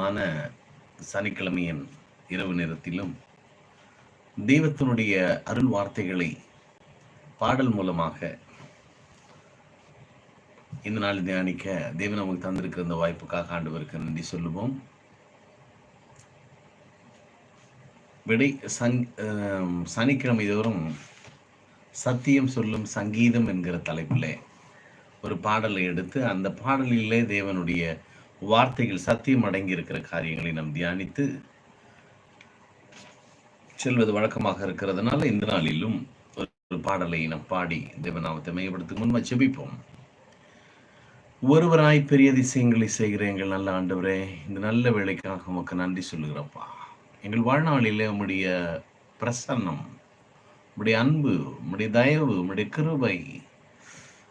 அற்புதமான சனிக்கிழமையின் இரவு நேரத்திலும் தெய்வத்தினுடைய அருள் வார்த்தைகளை பாடல் மூலமாக இந்த நாள் தியானிக்க தேவன் நமக்கு தந்திருக்கிற இந்த வாய்ப்புக்காக ஆண்டவருக்கு நன்றி சொல்லுவோம். விடை சங் சனிக்கிழமை தோறும் சத்தியம் சொல்லும் சங்கீதம் என்கிற தலைப்பிலே ஒரு பாடலை எடுத்து அந்த பாடலிலே தேவனுடைய வார்த்தைகள் சத்தியம் அடங்கி இருக்கிற காரியங்களை நாம் தியானித்து செல்வது வழக்கமாக இருக்கிறதுனால இந்த நாளிலும் ஒரு பாடலை நாம் பாடி தேவநாமத்தை மையப்படுத்துக்கு முன்பு செபிப்போம் ஒருவராய் பெரிய அதிசயங்களை செய்கிற எங்கள் நல்ல ஆண்டவரே இந்த நல்ல வேலைக்காக உமக்கு நன்றி சொல்லுகிறப்பா. எங்கள் வாழ்நாளிலே உம்முடைய பிரசன்னம் உம்முடைய அன்பு உம்முடைய தயவு உம்முடைய கிருபை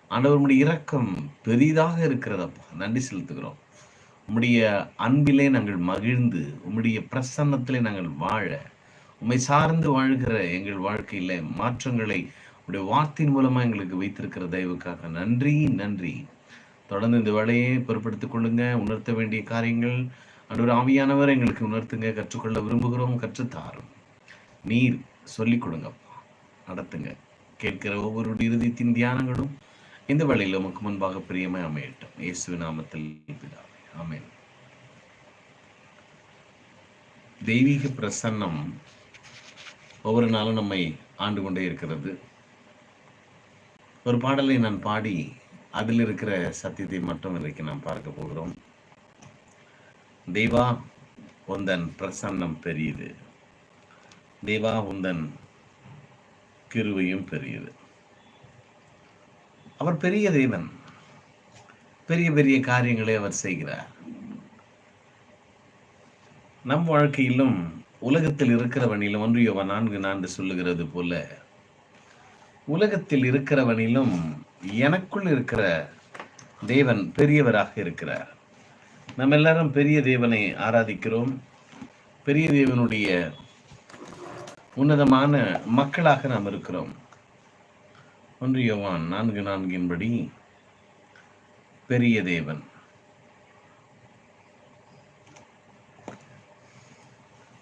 ஆண்டவர் உம்முடைய இரக்கம் பெரிதாக இருக்கிறதப்பா. நன்றி செலுத்துகிறோம். உம்முடைய அன்பிலே நாங்கள் மகிழ்ந்து உம்முடைய பிரசன்னத்திலே நாங்கள் வாழ உம்மை சார்ந்து வாழ்கிற எங்கள் வாழ்க்கையில மாற்றங்களை உடைய வார்த்தையின் மூலமா எங்களுக்கு வைத்திருக்கிற தயவுக்காக நன்றி நன்றி. தொடர்ந்து இந்த வேலையை பொறுப்படுத்திக் கொள்ளுங்க உணர்த்த வேண்டிய காரியங்கள் அன்றொரு ஆவியானவர் எங்களுக்கு உணர்த்துங்க கற்றுக்கொள்ள விரும்புகிறோம் கற்றுத்தாரும். நீர் சொல்லிக் கொடுங்கப்பா நடத்துங்க. கேட்கிற ஒவ்வொரு இறுதித்தின் தியானங்களும் இந்த வேலையில் உமக்கு முன்பாக பிரியமாய் அமையட்டும். இயேசு நாமத்தில் பிதா ஆமென். தெய்வீக பிரசன்னம் ஒவ்வொரு நாளும் நம்மை ஆண்டு கொண்டே இருக்கிறது. ஒரு பாடலை நான் பாடி அதில் இருக்கிற சத்தியத்தை மட்டும் இன்றைக்கு நாம் பார்க்க போகிறோம். தெய்வா உந்தன் பிரசன்னம் பெரியது. தேவா உந்தன் கிருவையும் பெரியது. அவர் பெரிய தெய்வன் பெரிய பெரிய காரியங்களை அவர் செய்கிறார். நம் வாழ்க்கையிலும் உலகத்தில் இருக்கிறவனிலும் ஒன்று யோவா நான்கு நான்கு சொல்லுகிறது போல உலகத்தில் இருக்கிறவனிலும் எனக்குள் இருக்கிற தேவன் பெரியவராக இருக்கிறார். நம்ம எல்லாரும் பெரிய தேவனை ஆராதிக்கிறோம். பெரிய தேவனுடைய உன்னதமான மக்களாக நாம் இருக்கிறோம். ஒன்று யோவான் நான்கு நான்கின்படி பெரிய தேவன்.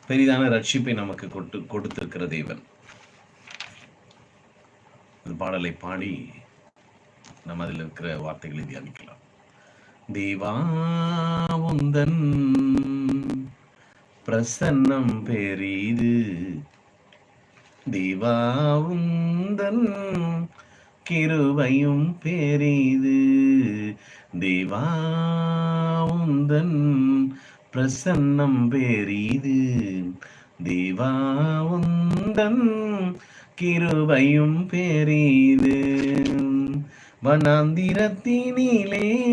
பெரிதான ரட்சிப்பை நமக்கு கொட்டு கொடுத்திருக்கிற தேவன். இந்த பாடலை பாடி நம்ம அதில் இருக்கிற வார்த்தைகளை தியானிக்கலாம். தேவா உந்தன் பிரசன்னம் பெரிது. தேவா உந்தன் கிருபையும் பெரிது. தேவாவுந்தன் பிரசன்னம் பெரிது. தேவாவுந்தன் கிருபையும் பெரிது. வனாந்திரத்தினிலே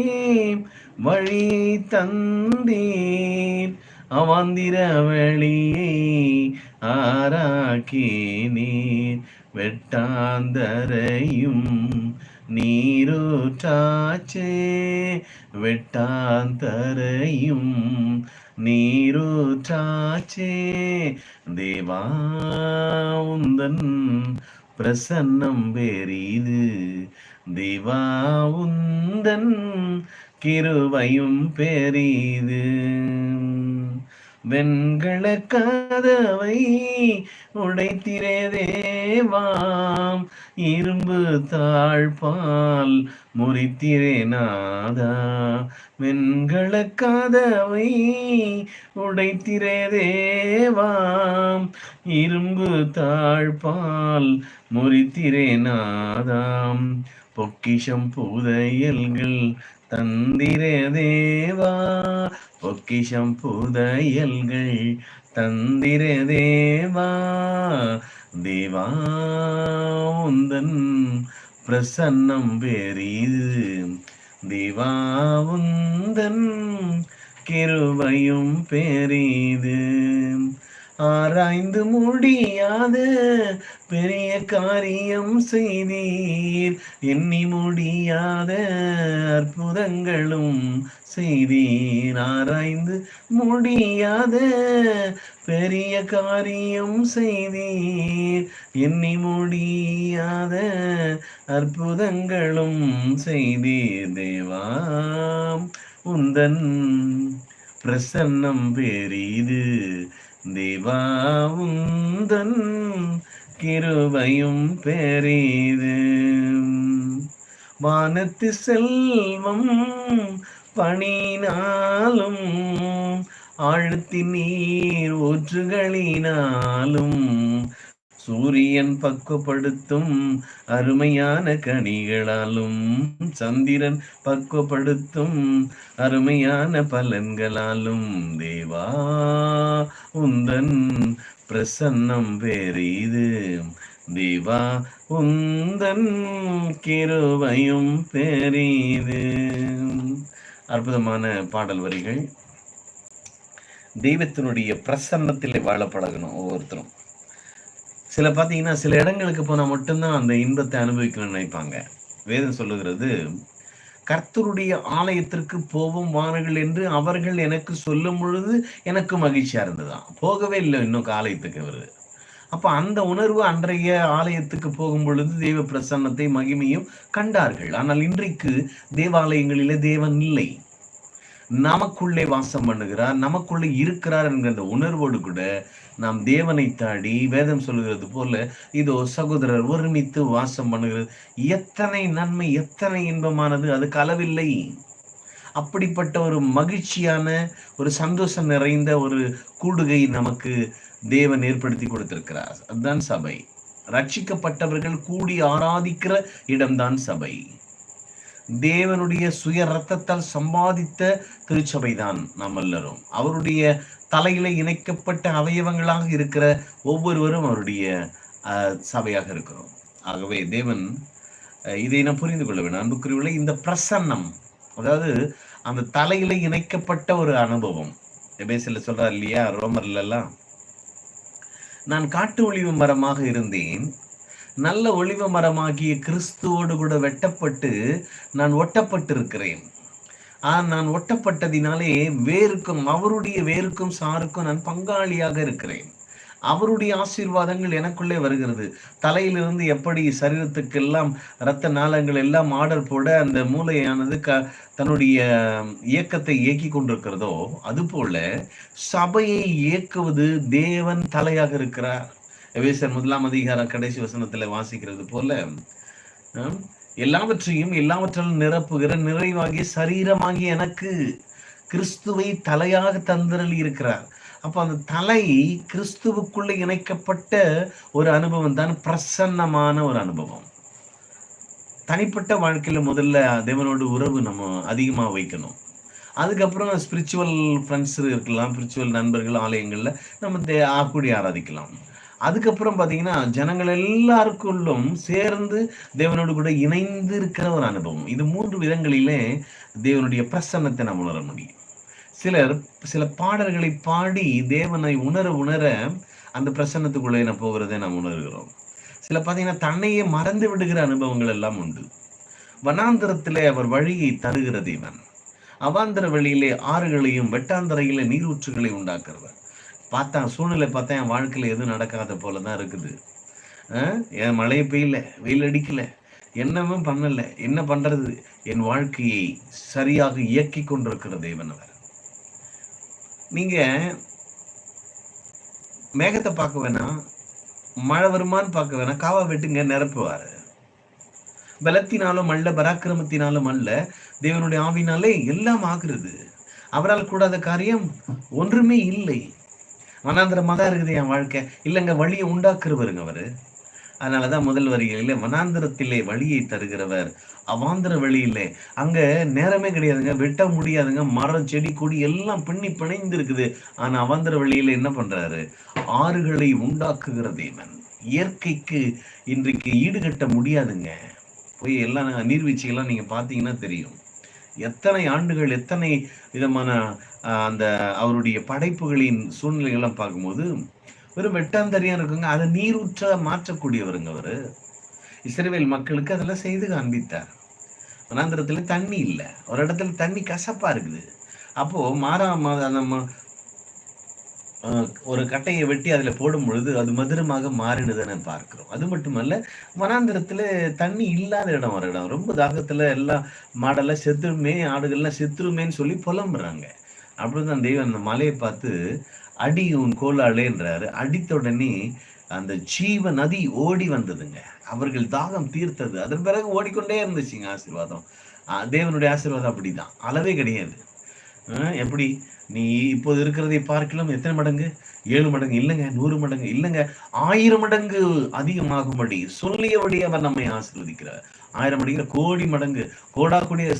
வழி தந்தீர். அவாந்திர வழியை ஆராக்கினீர். வெட்டாந்தரையும் நீரூற்றாச்சே. வெட்டாந்தரையும் நீரூற்றாச்சே. தேவா உந்தன் பிரசன்னம் பெரிது தேவா உந்தன் கிருபையும் பெரிது வெண்கள கதவை உடைத்திரே தேவாம். இரும்பு தாழ்பால் முறித்திரே நாதா. வெண்கள கதவை உடைத்திரே தேவாம். இரும்பு தாழ்பால் முறித்திரே நாதாம். பொக்கிஷம் புதையல்கள் தந்திரே தேவா பொக்கிஷம் புதையல்கள். தந்திரே தேவா தேவா உந்தன் பிரசன்னம் பெரிது. தேவா உந்தன் கிருபையும் பெரிது. ஆராய்ந்து முடியாத பெரிய காரியம் செய்தீர். எண்ணி முடியாத அற்புதங்களும் செய்தீர். ஆராய்ந்து முடியாத பெரிய காரியம் செய்தீர். எண்ணி முடியாத அற்புதங்களும் செய்தீர். தேவாம் உந்தன் பிரசன்னம் பெரிது. திவாவுந்தன் கிருபையும் பெரிது. வானத்து செல்வம் பணினாலும் ஆழ்த்தி நீர் ஊற்றுகளினாலும் சூரியன் பக்குவப்படுத்தும் அருமையான கனிகளாலும் சந்திரன் பக்குவப்படுத்தும் அருமையான பலன்களாலும் தேவா உந்தன் பிரசன்னம் பெரிது. தேவா உந்தன் கிருவையும் பெரிது. அற்புதமான பாடல் வரிகள். தெய்வத்தினுடைய பிரசன்னத்திலே வாழ பழகணும் ஒவ்வொருத்தரும். சில பார்த்தீங்கன்னா சில இடங்களுக்கு போனால் மட்டும்தான் அந்த இன்பத்தை அனுபவிக்கணும்னு நினைப்பாங்க. வேதம் சொல்லுகிறது கர்த்தருடைய ஆலயத்திற்கு போவோம் வாருங்கள் என்று அவர்கள் எனக்கு சொல்லும் பொழுது எனக்கு மகிழ்ச்சியாக இருந்ததுதான் போகவே இல்லை இன்னும் ஆலயத்துக்கு வருது அப்போ அந்த உணர்வு அன்றைய ஆலயத்துக்கு போகும் பொழுது தெய்வ பிரசன்னத்தை மகிமையும் கண்டார்கள். ஆனால் இன்றைக்கு தேவாலயங்களிலே தேவன் இல்லை. நமக்குள்ளே வாசம் பண்ணுகிறார் நமக்குள்ளே இருக்கிறார் என்கிற அந்த உணர்வோடு கூட நாம் தேவனை தாடி வேதம் சொல்லுகிறது போல இதோ சகோதரர் ஒருமித்து வாசம் பண்ணுகிறது. எத்தனை நன்மை எத்தனை இன்பமானது அதுக்கு அளவில்லை. அப்படிப்பட்ட ஒரு மகிழ்ச்சியான ஒரு சந்தோஷம் நிறைந்த ஒரு கூடுகை நமக்கு தேவன் ஏற்படுத்தி கொடுத்திருக்கிறார். அதுதான் சபை. ரட்சிக்கப்பட்டவர்கள் கூடி ஆராதிக்கிற இடம்தான் சபை. தேவனுடைய சுய ரத்தத்தால் சம்பாதித்த திருச்சபைதான் நாம் எல்லாரும் அவருடைய தலையில இணைக்கப்பட்ட அவயவங்களாக இருக்கிற ஒவ்வொருவரும் அவருடைய சபையாக இருக்கிறோம். ஆகவே தேவன் இதை நான் புரிந்து கொள்ள வேண்டும். அன்புக்குரியவில்லை இந்த பிரசன்னம் அதாவது அந்த தலையில இணைக்கப்பட்ட ஒரு அனுபவம். எபேசில சொல்றார் இல்லையா ரோமர்ல எல்லாம் நான் காட்டு ஒளிவு மரமாக இருந்தேன். நல்ல ஒளிவ மரமாகிய கிறிஸ்துவோடு கூட வெட்டப்பட்டு நான் ஒட்டப்பட்டிருக்கிறேன். ஆ நான் ஒட்டப்பட்டதினாலே வேருக்கும் அவருடைய வேருக்கும் சாருக்கும் நான் பங்காளியாக இருக்கிறேன். அவருடைய ஆசீர்வாதங்கள் எனக்குள்ளே வருகிறது. தலையிலிருந்து எப்படி சரீரத்துக்கெல்லாம் இரத்த நாளங்கள் எல்லாம் ஆர்டர் போட அந்த மூளையானது க தன்னுடைய இயக்கத்தை இயக்கி கொண்டிருக்கிறதோ அதுபோல சபையை இயக்குவது தேவன் தலையாக இருக்கிறார். எபேசர் முதலாம் அதிகாரம் கடைசி வசனத்துல வாசிக்கிறது போல எல்லாவற்றையும் எல்லாவற்றாலும் நிரப்புகிற நிறைவாகிய சரீரமாகி எனக்கு கிறிஸ்துவை தலையாக தந்திரல் இருக்கிறார். அப்போ அந்த தலை கிறிஸ்துவுக்குள்ள இணைக்கப்பட்ட ஒரு அனுபவம் தான் பிரசன்னமான ஒரு அனுபவம். தனிப்பட்ட வாழ்க்கையில முதல்ல தேவனோட உறவு நம்ம அதிகமா வைக்கணும். அதுக்கப்புறம் ஸ்பிரிச்சுவல் ஃப்ரெண்ட்ஸ் இருக்கலாம் ஸ்பிரிச்சுவல் நண்பர்கள் ஆலயங்கள்ல நம்ம கூடி ஆராதிக்கலாம். அதுக்கப்புறம் பார்த்தீங்கன்னா ஜனங்கள் எல்லாருக்குள்ளும் சேர்ந்து தேவனோடு கூட இணைந்து இருக்கிற ஒரு அனுபவம். இது மூன்று விதங்களிலே தேவனுடைய பிரசன்னத்தை நம்ம உணர முடியும். சிலர் சில பாடல்களை பாடி தேவனை உணர உணர அந்த பிரசன்னத்துக்குள்ளே நான் போகிறதை நாம் உணர்கிறோம். சில பார்த்தீங்கன்னா தன்னையே மறந்து விடுகிற அனுபவங்கள் எல்லாம் உண்டு. வனாந்திரத்திலே அவர் வழியை தருகிற தேவன். அவாந்திர வழியிலே ஆறுகளையும் வெட்டாந்தரையில நீரூற்றுகளை உண்டாக்குறவர். பார்த்தா சூழ்நிலை பார்த்தா என் வாழ்க்கையில் எதுவும் நடக்காத போல தான் இருக்குது என் மழையை பெய்யல வெயில் அடிக்கல என்னமே பண்ணல. என்ன பண்றது? என் வாழ்க்கையை சரியாக இயக்கி கொண்டிருக்கிற தேவன் அவர். நீங்க மேகத்தை பார்க்க வேணாம் மழை வருமானு பார்க்க வேணாம் காவா வெட்டுங்க நிரப்புவார். பலத்தினாலும் அல்ல பராக்கிரமத்தினாலும் அல்ல தேவனுடைய ஆவினாலே எல்லாம் ஆகிறது. அவரால் கூடாத காரியம் ஒன்றுமே இல்லை. வனாந்திரமாக தான் இருக்குது என் வாழ்க்கை. இல்லைங்க வழியை உண்டாக்குறவருங்க அவரு. அதனாலதான் முதல் வரிகளில் வனாந்திரத்திலே வழியை தருகிறவர். அவாந்திர வழியிலே. அங்க நேரமே கிடையாதுங்க வெட்ட முடியாதுங்க மரம் செடி கொடி எல்லாம் பின்னி பிணைந்து இருக்குது ஆனா அவாந்திர வழியில என்ன பண்றாரு? ஆறுகளை உண்டாக்குகிற தேவன். இயற்கைக்கு இன்றைக்கு ஈடுகட்ட முடியாதுங்க. போய் எல்லாம் நீர்வீழ்ச்சிகள்லாம் நீங்க பாத்தீங்கன்னா தெரியும். எத்தனை ஆண்டுகள் எத்தனை விதமான அந்த அவருடைய படைப்புகளின் சூழ்நிலைகள்லாம் பார்க்கும்போது வெறும் வெட்டாந்தரியா இருக்குங்க. அதை நீரூற்ற மாற்றக்கூடியவருங்க அவரு. இஸ்ரேவேல் மக்களுக்கு அதெல்லாம் செய்து காண்பித்தார். வனாந்திரத்துல தண்ணி இல்லை. ஒரு இடத்துல தண்ணி கசப்பா இருக்குது. அப்போ மாறா நம்ம ஒரு கட்டையை வெட்டி அதுல போடும் பொழுது அது மதுரமாக மாறிடுதுன்னு பார்க்கிறோம். அது மட்டுமல்ல வனாந்திரத்துல தண்ணி இல்லாத இடம் ஒரு இடம். ரொம்ப தாகத்துல எல்லாம் மாடெல்லாம் செத்துருமே ஆடுகள்லாம் செத்துருமேன்னு சொல்லி புலம்புறாங்க. அப்படிதான் தெய்வம் அந்த மலையை பார்த்து அடி உன் கோலாளேன்றாரு அடித்த உடனே அந்த ஜீவ நதி ஓடி வந்ததுங்க. அவர்கள் தாகம் தீர்த்தது. அதன் பிறகு ஓடிக்கொண்டே இருந்துச்சுங்க ஆசீர்வாதம். தேவனுடைய ஆசீர்வாதம் அப்படிதான். அளவே கிடையாது. எப்படி? நீ இப்போது இருக்கிறதை பார்க்கலாம். எத்தனை மடங்கு? ஏழு மடங்கு. இல்லைங்க. நூறு மடங்கு. இல்லைங்க. ஆயிரம் மடங்கு அதிகமாகும்படி சொல்லியபடி அவர் நம்மை ஆசீர்வதிக்கிறார். ஆயிரம் மடங்கு. கோடி மடங்கு கோடாக்குடிய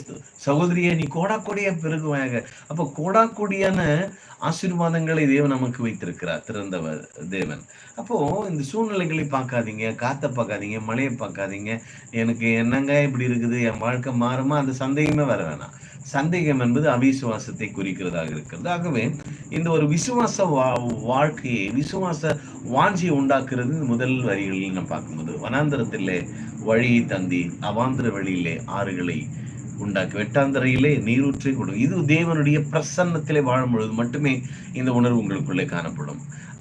சகோதரிய நீ கோடாக்குடிய பெருகுவாங்க அப்போ கோடாக்குடியான ஆசீர்வாதங்களை தேவன் நமக்கு வைத்திருக்கிறார் திறந்தவர் தேவன். அப்போ இந்த சூழ்நிலைகளை பார்க்காதீங்க. காத்தை பார்க்காதீங்க. மழையை பார்க்காதீங்க. எனக்கு என்னங்க இப்படி இருக்குது? என் வாழ்க்கை மாறுமா? அந்த சந்தேகமே வர வேணாம். சந்தேகம் என்பது அவிசுவாசத்தை குறிக்கிறதாக இருக்கிறது. ஆகவே இந்த ஒரு விசுவாச வா வாழ்க்கையை விசுவாச வாஞ்சியை உண்டாக்குறது முதல் வரிகளில் நம்ம பார்க்கும்போது வனாந்திரத்திலே வழியை தந்தி அவாந்திர வழியிலே ஆறுகளை உண்டாக்கி வெட்டாந்தரையிலே நீரூற்றை கொடு. இது தேவனுடைய பிரசன்னத்திலே வாழும் பொழுது மட்டுமே இந்த உணர்வு உங்களுக்குள்ளே காணப்படும்.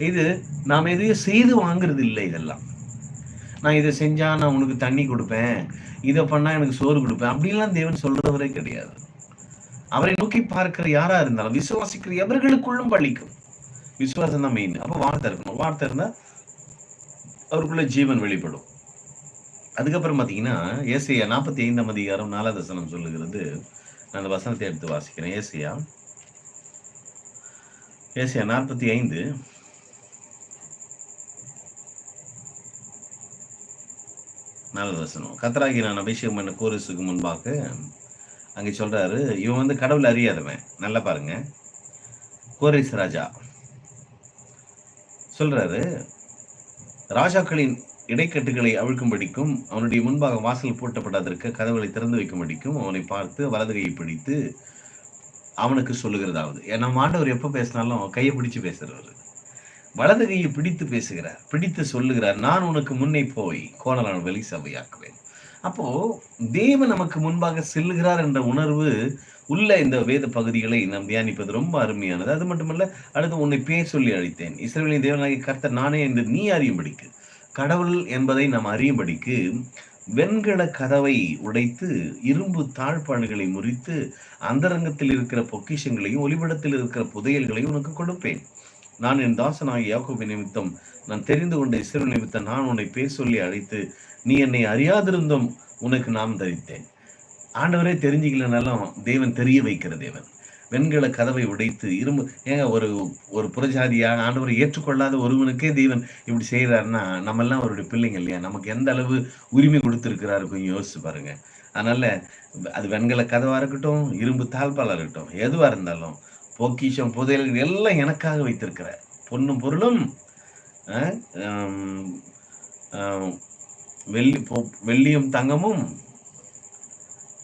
இது நாம் எதையும் செய்து வாங்குறது இல்லை இதெல்லாம். நான் இதை செஞ்சா நான் உனக்கு தண்ணி கொடுப்பேன் இதை பண்ணா எனக்கு சோறு கொடுப்பேன் அப்படின்லாம் தேவன் சொல்றவரே கிடையாது. அவரை நோக்கி பார்க்கிற யாரா இருந்தாலும் விசுவாசிக்கிற எவர்களுக்குள்ளும் பழிக்கும் விசுவாசம் தான் மெயின் அப்போ வார்த்தை இருக்கணும். வார்த்தை இருந்தா அவருக்குள்ள ஜீவன் வெளிப்படும். அதுக்கப்புறம் பார்த்தீங்கன்னா ஏசையா நாற்பத்தி ஐந்தாம் அதிகாரம் நாலாவது வசனம் சொல்லுகிறது. நான் அந்த வசனத்தை எடுத்து வாசிக்கிறேன். ஏசையா. ஏசியா நாற்பத்தி ஐந்து நாலாவது வசனம். கத்தராகி நான் அபிஷேகம் பண்ண கோரிசுக்கு முன்பாக அங்கே சொல்றாரு இவன் வந்து கடவுள் அறியாதவன். நல்லா பாருங்க. கோரேஸ் ராஜா. சொல்றாரு ராஜாக்களின் இடைக்கட்டுகளை அவிழ்க்கும்படிக்கும் அவனுடைய முன்பாக வாசல் பூட்டப்படாதிருக்க கதவுகளை திறந்து வைக்கும்படிக்கும் அவனை பார்த்து வலது கையை பிடித்து அவனுக்கு சொல்லுகிறதாவது. ஏன்னா மாண்டவர் எப்ப பேசினாலும் கையை பிடிச்சு பேசுறவர். வலது கையை பிடித்து பேசுகிறார் பிடித்து சொல்லுகிறார் நான் உனக்கு முன்னே போய் கோணலான வெளி சபையாக்குவேன். அப்போ தேவன் நமக்கு முன்பாக செல்லுகிறார் என்ற உணர்வு உள்ள இந்த வேத பகுதிகளை நாம் தியானிப்பது ரொம்ப அருமையானது. அது மட்டுமல்ல அடுத்து உன்னை பேர் சொல்லி அழைத்தேன். இஸ்ரேலின் தேவனாகிய கர்த்தர் நானே என்று நீ அறியும்படிக்கு. கடவுள் என்பதை நாம் அறியும்படிக்கு வெண்கல கதவை உடைத்து இரும்பு தாழ்பாடுகளை முறித்து அந்தரங்கத்தில் இருக்கிற பொக்கிஷங்களையும் ஒளிபடத்தில் இருக்கிற புதையல்களையும் உனக்கு கொடுப்பேன். நான் என் தாசனாகிய யாக்கோபி நிமித்தம் நான் தெரிந்து கொண்ட இஸ்ரவேல் நிமித்தம் நான் உன்னை பேர் சொல்லி அழைத்து நீ என்னை அறியாதிருந்தும் உனக்கு நாம் தரித்தேன். ஆண்டவரே தெரிஞ்சுக்கலனாலும் தேவன் தெரிய வைக்கிற தேவன். வெண்கல கதவை உடைத்து இரும்பு ஏங்க ஒரு ஒரு புறஜாதியாக ஆண்டவரை ஏற்றுக்கொள்ளாத ஒருவனுக்கே தேவன் இப்படி செய்கிறாருன்னா நம்ம எல்லாம் அவருடைய பிள்ளைங்க இல்லையா? நமக்கு எந்த அளவு உரிமை கொடுத்துருக்கிறாரு கொஞ்சம் யோசிச்சு பாருங்க. அதனால அது வெண்கல கதவாக இருக்கட்டும் இரும்பு தாழ்பாலாக இருக்கட்டும் எதுவாக இருந்தாலும் பொக்கிஷம் புதையல்கள் எல்லாம் எனக்காக வைத்திருக்கிற பொண்ணும் பொருளும் ஆஹ், வெள்ளி வெள்ளியும் தங்கமும்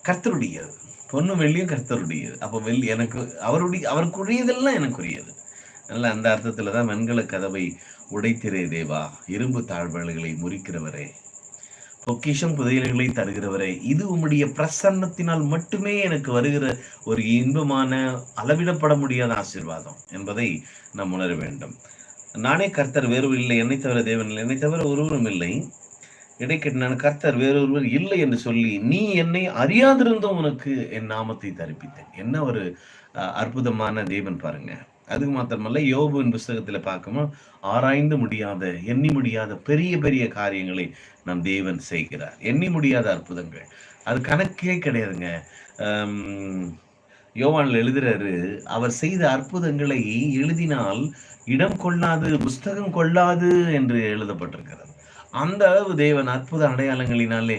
கர்த்தருடையது. பொண்ணும் வெள்ளியும் கர்த்தருடையது. அப்போ வெள்ளி எனக்கு அவருடைய அவருக்குரியதெல்லாம் எனக்குரியது. நல்ல அந்த அர்த்தத்தில் தான் வெண்கல கதவை உடைத்திரே தேவா. இரும்பு தாழ்வல்களை முறிக்கிறவரே. பொக்கிஷம் புதையல்களை தருகிறவரே. இது உம்முடைய பிரசன்னத்தினால் மட்டுமே எனக்கு வருகிற ஒரு இன்பமான அளவிடப்பட முடியாத ஆசீர்வாதம் என்பதை நாம் உணர வேண்டும். நானே கர்த்தர் வேறு இல்லை என்னை தவிர தேவன் இல்லை என்னை தவிர ஒருவரும் இல்லை. இடைக்கட்டினான் கர்த்தர் வேறொருவர் இல்லை என்று சொல்லி நீ என்னை அறியாதிருந்தும் உனக்கு என் நாமத்தை தரிப்பித்தேன். என்ன ஒரு அற்புதமான தேவன் பாருங்க. அதுக்கு மாத்திரமல்ல யோபுவின் புஸ்தகத்துல பார்க்கும்போது ஆராய்ந்து முடியாத எண்ணி முடியாத பெரிய பெரிய காரியங்களை நம் தேவன் செய்கிறார். எண்ணி முடியாத அற்புதங்கள். அது கணக்கே கிடையாதுங்க. யோவான்ல எழுதுறாரு அவர் செய்த அற்புதங்களை எழுதினால் இடம் கொள்ளாது புஸ்தகம் கொள்ளாது என்று எழுதப்பட்டிருக்கிறது. அந்த அளவு தேவன் அற்புத அடையாளங்களினாலே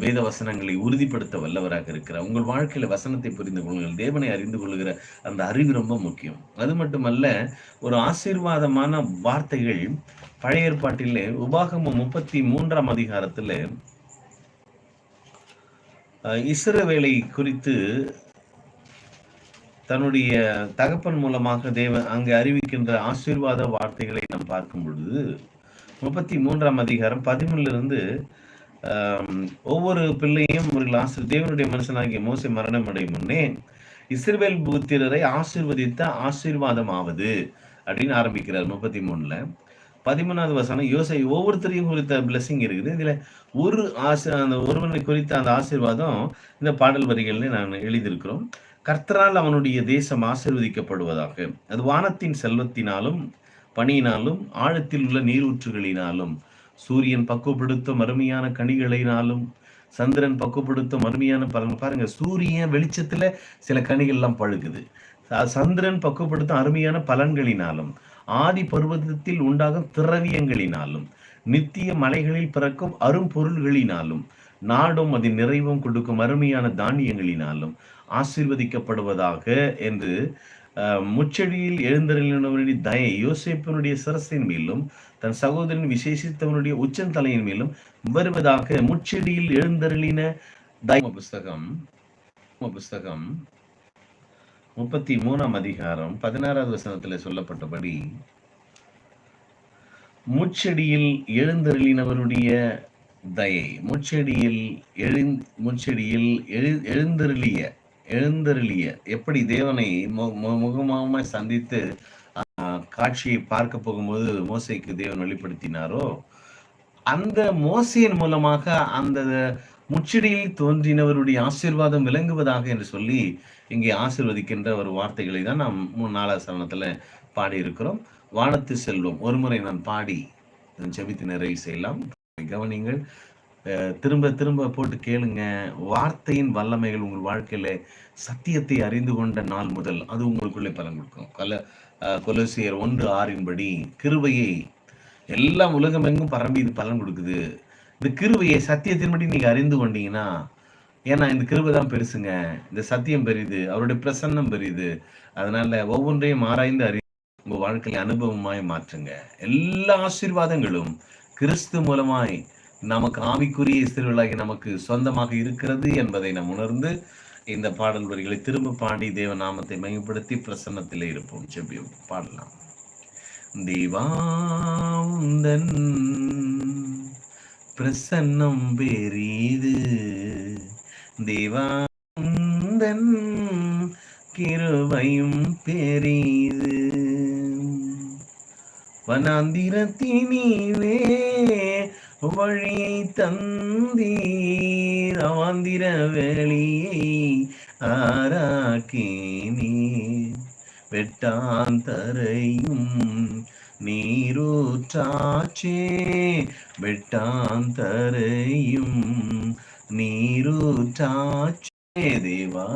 வேத வசனங்களை உறுதிப்படுத்த வல்லவராக இருக்கிறார் உங்கள் வாழ்க்கையில வசனத்தை புரிந்து கொள்ளுங்கள். தேவனை அறிந்து கொள்கிற அந்த அறிவு ரொம்ப முக்கியம். அது மட்டுமல்ல ஒரு ஆசீர்வாதமான வார்த்தைகள் பழைய ஏற்பாட்டிலே உபாகம முப்பத்தி மூன்றாம் அதிகாரத்துல அஹ், இஸ்ரவேலை குறித்து தன்னுடைய தகப்பன் மூலமாக தேவன் அங்கு அறிவிக்கின்ற ஆசீர்வாத வார்த்தைகளை நாம் பார்க்கும் பொழுது முப்பத்தி மூன்றாம் அதிகாரம் பதிமூணுலேருந்து ஒவ்வொரு பிள்ளையும் ஒரு ஆசிரியர் தேவனுடைய மனுஷனாகிய மோசை மரணம் அடையும் முன்னே இஸ்ரேல் புத்திரரை ஆசீர்வதித்த ஆசீர்வாதமாவது அப்படின்னு ஆரம்பிக்கிறார் முப்பத்தி மூணுல பதிமூணாவது வசனம் யோசை ஒவ்வொருத்தரையும் குறித்த பிளஸிங் இருக்குது. இதுல ஒரு ஆசி அந்த ஒருவனை குறித்த அந்த ஆசீர்வாதம் இந்த பாடல் வரிகள்ல நான் எழுதியிருக்கிறோம். கர்த்தரால் அவனுடைய தேசம் ஆசிர்வதிக்கப்படுவதாக. அது வானத்தின் செல்வத்தினாலும் பணியினாலும் ஆழத்தில் உள்ள நீரூற்றுகளினாலும் சூரியன் பக்குவப்படுத்தும் அருமையான கனிகளினாலும் சந்திரன் பக்குவப்படுத்தும் அருமையான பலன். பாருங்க சூரியன் வெளிச்சத்துல சில கனிகள் எல்லாம் பழுகுது சந்திரன் பக்குவப்படுத்தும் அருமையான பலன்களினாலும் ஆதி பருவத்தில் உண்டாகும் திரவியங்களினாலும் நித்திய மலைகளில் பிறக்கும் அரும்பொருள்களினாலும் நாடும் அதன் நிறைவும் கொடுக்கும் அருமையான தானியங்களினாலும் ஆசீர்வதிக்கப்படுவதாக என்று முச்செடியில் எழுந்தருளினவனுடைய தயை யோசிப்பனுடைய சிரசின் மேலும் தன் சகோதரன் விசேஷித்தவனுடைய உச்சந்தலையின் மேலும் வருவதாக முச்செடியில் எழுந்தருளின தய புஸ்தகம் புஸ்தகம் முப்பத்தி மூணாம் அதிகாரம் பதினாறாவது வசனத்தில் சொல்லப்பட்டபடி முச்செடியில் எழுந்தருளினவருடைய தயை முச்செடியில் எழு முச்செடியில் எழு எழுந்தருளிய எழுந்தருளிய எப்படி தேவனை முகமாக சந்தித்து காட்சியை பார்க்க போகும்போது மோசைக்கு தேவன் வெளிப்படுத்தினாரோ அந்த மோசையின் மூலமாக அந்த முச்சடியில் தோன்றினவருடைய ஆசீர்வாதம் விளங்குவதாக என்று சொல்லி இங்கே ஆசிர்வதிக்கின்ற ஒரு வார்த்தைகளை தான் நாம் மூணு நாலாவது சரணத்தில் பாடியிருக்கிறோம். வானத்து செல்வம் ஒருமுறை நான் பாடி ஜபித்து நிறைவு செய்யலாம். கவனிங்கள் திரும்ப திரும்ப போட்டு கேளுங்க. வார்த்தையின் வல்லமைகள் உங்கள் வாழ்க்கையில சத்தியத்தை அறிந்து கொண்ட நாள் முதல் அது உங்களுக்குள்ளே பலன் கொடுக்கும். கல கொலசியர் ஒன்று ஆறின்படி கிருவையை எல்லாம் உலகம் எங்கும் பரம்பி இது பலன் கொடுக்குது. இந்த கிருவையை சத்தியத்தின்படி நீங்க அறிந்து கொண்டீங்கன்னா ஏன்னா இந்த கிருபை தான் பெருசுங்க. இந்த சத்தியம் பெரியுது அவருடைய பிரசன்னம் பெரியுது. அதனால ஒவ்வொன்றையும் ஆராய்ந்து அறி உங்க வாழ்க்கையை அனுபவமாய் மாற்றுங்க. எல்லா ஆசீர்வாதங்களும் கிறிஸ்து மூலமாய் நமக்கு ஆவிக்குரிய இஸ்திரர்களாகி நமக்கு சொந்தமாக இருக்கிறது என்பதை நாம் உணர்ந்து இந்த பாடல் வரிகளை திரும்ப பாடி தேவ நாமத்தை மையப்படுத்தி பிரசன்னத்திலே இருப்போம். செப்பி பாடலாம். தேவாந்தன் பிரசன்னம் பெரிது. தேவாந்தன் கிருவையும் பெரிது. வனாந்திரத்தினிவே வழியை தந்தீர் அவாந்திர வேளியை ஆராக்கினே வெட்டாந்தரையும் நீரூற்றாச்சே வெட்டாந்தரையும் நீரூற்றாச்சே. தேவா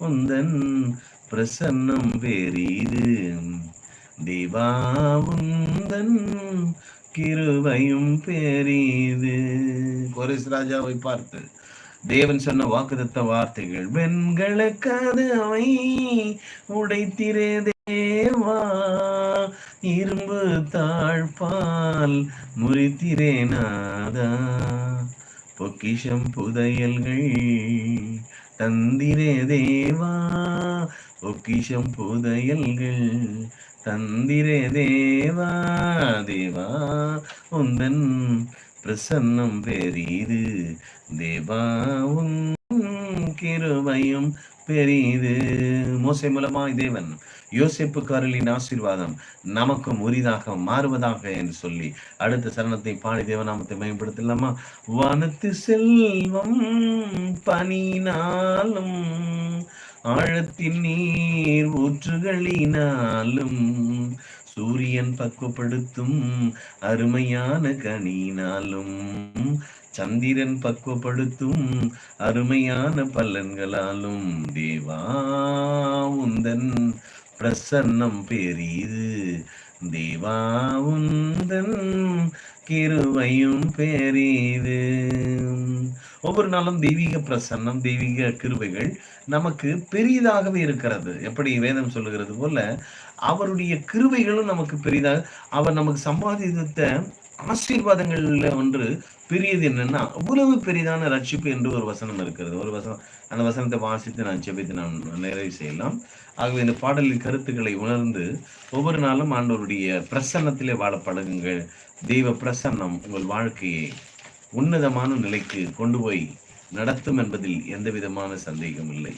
உந்தன் பிரசன்னம் பெரிது தேவா உந்தன் கிருபையும் பெரிது. போரிஸ் ராஜாவை பார்த்து தேவன் சொன்ன வாக்குதத்த வார்த்தைகள் வெண்கள கதவை உடைத்திரே தேவா. இரும்பு தாழ்பால் முறித்திரே நாதா. பொக்கிஷம் புதையல்கள் தந்திரே தேவா. பொக்கிஷம் புதையல்கள் தந்திரே தேவா தேவா உந்தன் பிரசன்னம் பெரிது. தேவா உன் கிருபையும் பெரியது மோசை மூலமாய் தேவன் யோசிப்பு காரலின் ஆசீர்வாதம் நமக்கும் உரிதாக மாறுவதாக என்று சொல்லி அடுத்த சரணத்தை பாடி தேவநாமத்தை மேம்படுத்தலாமா? வனத்து செல்வம் பனினாலும் ஆழத்தின் நீர் ஊற்றுகளினாலும் சூரியன் பக்குவப்படுத்தும் அருமையான கனியினாலும் சந்திரன் பக்குவப்படுத்தும் அருமையான பலன்களாலும் தேவா உந்தன் பிரசன்னம் பெரிது. தேவா உந்தன் கிருவையும் பெரிது. ஒவ்வொரு நாளும் தெய்வீக பிரசன்னம் தெய்வீக கிருவைகள் நமக்கு பெரியதாகவே இருக்கிறது. எப்படி வேதம் சொல்லுகிறது போல அவருடைய கிருவைகளும் நமக்கு பெரிதாக அவர் நமக்கு சம்பாதித்த ஆசீர்வாதங்கள்ல ஒன்று பெரியது என்னன்னா அவ்வளவு பெரிதான ரட்சிப்பு என்று ஒரு வசனம் இருக்கிறது. ஒரு வசனம் அந்த வசனத்தை வாசித்து நான் செபித்து நான் நிறைவு செய்யலாம். ஆகவே இந்த பாடலின் கருத்துக்களை உணர்ந்து ஒவ்வொரு நாளும் ஆண்டவருடைய பிரசன்னத்திலே வாழ பழகுங்கள். தெய்வ பிரசன்னம் உங்கள் வாழ்க்கையை உன்னதமான நிலைக்கு கொண்டு போய் நடத்தும் என்பதில் எந்த விதமான சந்தேகம் இல்லை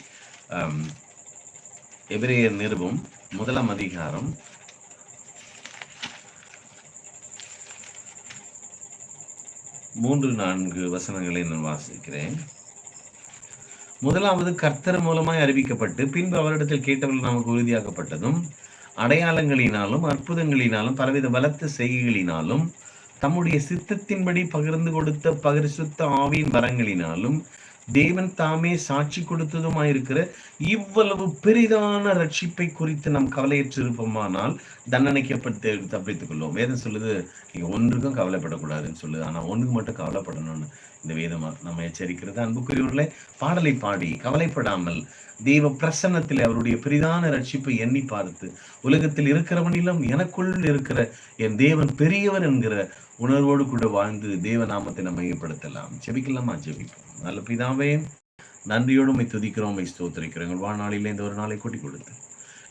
எபிரேயர் நிருபம் முதலாம் அதிகாரம். மூன்று நான்கு வசனங்களை நான் வாசிக்கிறேன். முதலாவது கர்த்தர் மூலமாய் அறிவிக்கப்பட்டு பின்பு அவரிடத்தில் கேட்டவர்கள் நமக்கு உறுதியாக்கப்பட்டதும் அடையாளங்களினாலும் அற்புதங்களினாலும் பலவித பலத்த செய்கைகளினாலும் தம்முடைய சித்தத்தின்படி பகிர்ந்து கொடுத்த பகிர்சுத்த ஆவியின் வரங்களினாலும் தேவன் தாமே சாட்சி கொடுத்ததுமாயிருக்கிற இவ்வளவு பெரிதான ரட்சிப்பை குறித்து நாம் கவலையற்றிருப்போமானால் தண்டனைக்கப்பட்டு தப்பித்துக் கொள்வோம் வேதம் சொல்லுது நீங்க ஒன்றுக்கும் கவலைப்படக்கூடாதுன்னு சொல்லுது. ஆனா ஒன்றுக்கு மட்டும் கவலைப்படணும்னு இந்த வேதமா நம்ம எச்சரிக்கிறது. அன்புக்குரியவர்களே பாடலை பாடி கவலைப்படாமல் தெய்வ பிரசன்னத்தில் அவருடைய பெரிதான ரட்சிப்பை எண்ணி பார்த்து உலகத்தில் இருக்கிறவனிலும் எனக்குள் இருக்கிற என் தேவன் பெரியவர் என்கிற உணர்வோடு கூட வாழ்ந்து தேவ நாமத்தை நம்ம மையப்படுத்தலாம். ஜெபிக்கலாமா? ஜெபிப்போம். நல்ல பிதாவே நன்றியோடு உண்மை துதிக்கிறோம் உண்மை ஸ்தோத்திரிக்கிறோம். எங்கள் வாழ்நாளில் இந்த ஒரு நாளை கூட்டி கொடுத்து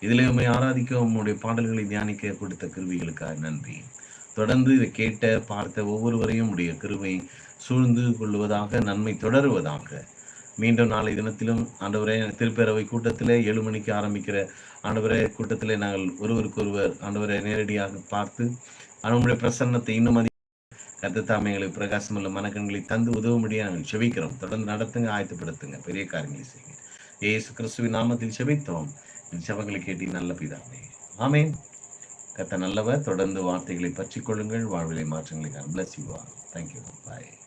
இதில் உண்மை ஆராதிக்க உங்களுடைய பாடல்களை தியானிக்க கொடுத்த கருவிகளுக்காக நன்றி. தொடர்ந்து இதை கேட்ட பார்த்த ஒவ்வொருவரையும் உடைய கிருவை சூழ்ந்து கொள்வதாக நன்மை தொடருவதாக மீண்டும் நாளை தினத்திலும் ஆண்டவரே திருப்பேரவை கூட்டத்தில் ஏழு மணிக்கு ஆரம்பிக்கிற ஆண்டவரே கூட்டத்தில் நாங்கள் ஒருவருக்கொருவர் ஆண்டவரை நேரடியாக பார்த்து அவனுடைய பிரசன்னத்தை இன்னும் அதிக கத்தத்தாமைகளை எங்களுக்கு பிரகாசமுள்ள மனக்கண்களை தந்து உதவ நாங்கள் செபிக்கிறோம். தொடர்ந்து நடத்துங்க ஆயத்தப்படுத்துங்க. பெரிய காரியங்களை செய்யுங்க. ஏசு கிறிஸ்துவின் நாமத்தில் செபித்தோம். செபங்களை கேட்டி நல்ல பிதாமே ஆமேன். கத்த நல்லவர். தொடர்ந்து வார்த்தைகளை பற்றி கொள்ளுங்கள். வாழ்விலை மாற்றங்களை பிளஸ் யூ தேங்க்யூ பாய்